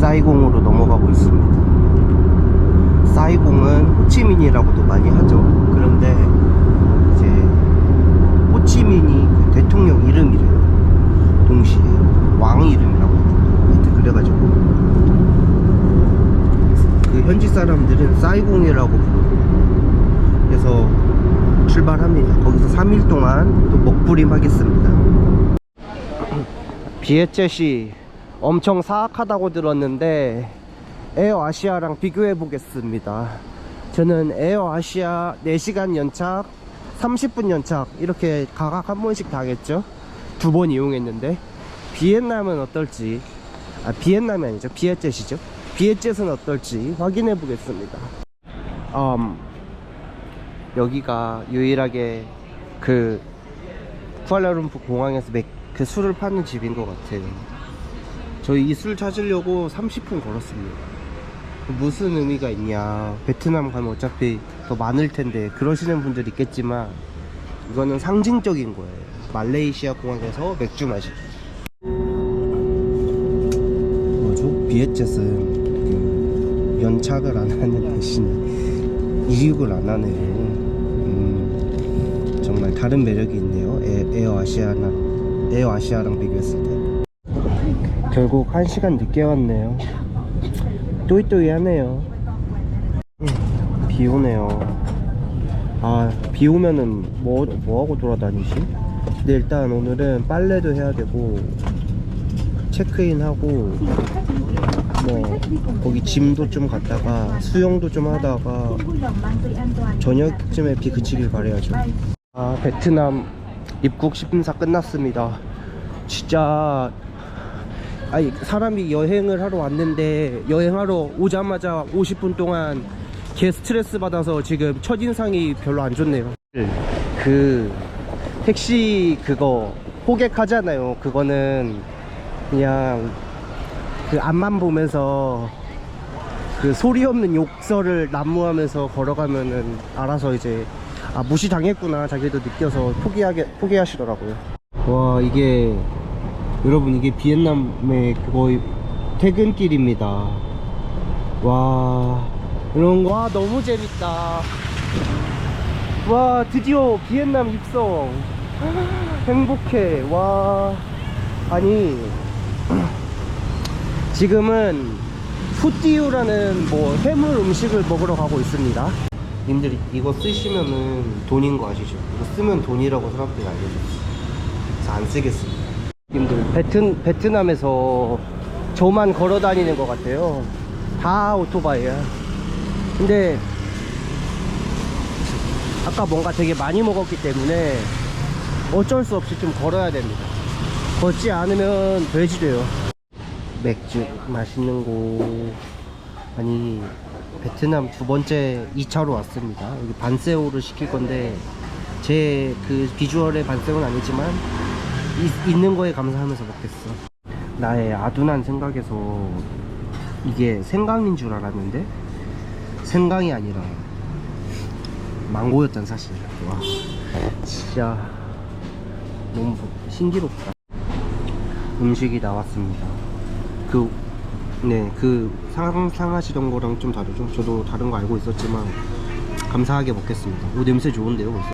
사이공으로 넘어가고 있습니다. 사이공은 호치민이라고도 많이 하죠. 그런데 이제 호치민이 그 대통령 이름이래요. 동시에 왕 이름이라고 하여튼 그래가지고 그 현지 사람들은 사이공이라고 부르고 그래서 출발합니다. 거기서 3일 동안 또 먹부림 하겠습니다. 비에젯이 엄청 사악하다고 들었는데 에어 아시아랑 비교해 보겠습니다. 저는 에어 아시아 4시간 연착, 30분 연착 이렇게 각각 한 번씩 당했죠. 두 번 이용했는데 비엔남은 어떨지 아 비엔남이 아니죠. 비에젯이죠. 비에젯은 어떨지 확인해 보겠습니다. 음, 여기가 유일하게 그 쿠알라룸푸 공항에서 맥, 그 술을 파는 집인 것 같아요. 저희 이 술 찾으려고 30분 걸었습니다. 무슨 의미가 있냐. 베트남 가면 어차피 더 많을 텐데 그러시는 분들 있겠지만 이거는 상징적인 거예요. 말레이시아 공항에서 맥주 마시기. 뭐죠? 비에젯은 그 연착을 안 하는 대신 이륙을 안 하네요. 음, 정말 다른 매력이 있네요. 에, 에어 아시아랑 에어 아시아랑 비교했을 때. 결국 1시간 늦게 왔네요. 또이또이하네요. 음, 비 오네요. 아, 비 오면은 뭐, 뭐 하고 돌아다니지? 근데 일단 오늘은 빨래도 해야 되고, 체크인하고, 뭐, 거기 짐도 좀 갔다가, 수영도 좀 하다가, 저녁쯤에 비 그치길 바래야죠. 아, 베트남 입국 심사 끝났습니다. 진짜 아니 사람이 여행을 하러 왔는데 여행하러 오자마자 50분 동안 개 스트레스 받아서 지금 첫인상이 별로 안 좋네요. 그 택시 그거 호객 하잖아요. 그거는 그냥 그 앞만 보면서 그 소리 없는 욕설을 난무하면서 걸어가면은 알아서 이제 아 무시 당했구나 자기도 느껴서 포기하게 포기하시더라고요. 와 이게 여러분 이게 비엔남의 그거 퇴근길입니다. 와 이런 거 와, 너무 재밌다. 와 드디어 비엔남 입성 행복해 와 아니 지금은 푸띠우라는 뭐 해물 음식을 먹으러 가고 있습니다 님들 이거 쓰시면은 돈인 거 아시죠? 이거 쓰면 돈이라고 사람들이 알려줬어요 그래서 안 쓰겠습니다 님들. 베트, 베트남에서 저만 걸어 다니는 것 같아요. 다 오토바이야. 근데 아까 뭔가 되게 많이 먹었기 때문에 어쩔 수 없이 좀 걸어야 됩니다. 걷지 않으면 돼지 돼요. 맥주 맛있는 곳 아니 베트남 두 번째 2차로 왔습니다. 여기 반세오를 시킬 건데 제 그 비주얼의 반세오는 아니지만 이- 있 는 거에 감사하면서 먹겠어 나의 아둔한 생각에서 이게 생강인 줄 알았는데 생강이 아니라 망고였던 사실 와 진짜 너무 신기롭다 음식이 나왔습니다 그, 네, 그 상상하시던 거랑 좀 다르죠. 저도 다른 거 알고 있었지만 감사하게 먹겠습니다. 오 냄새 좋은데요, 벌써.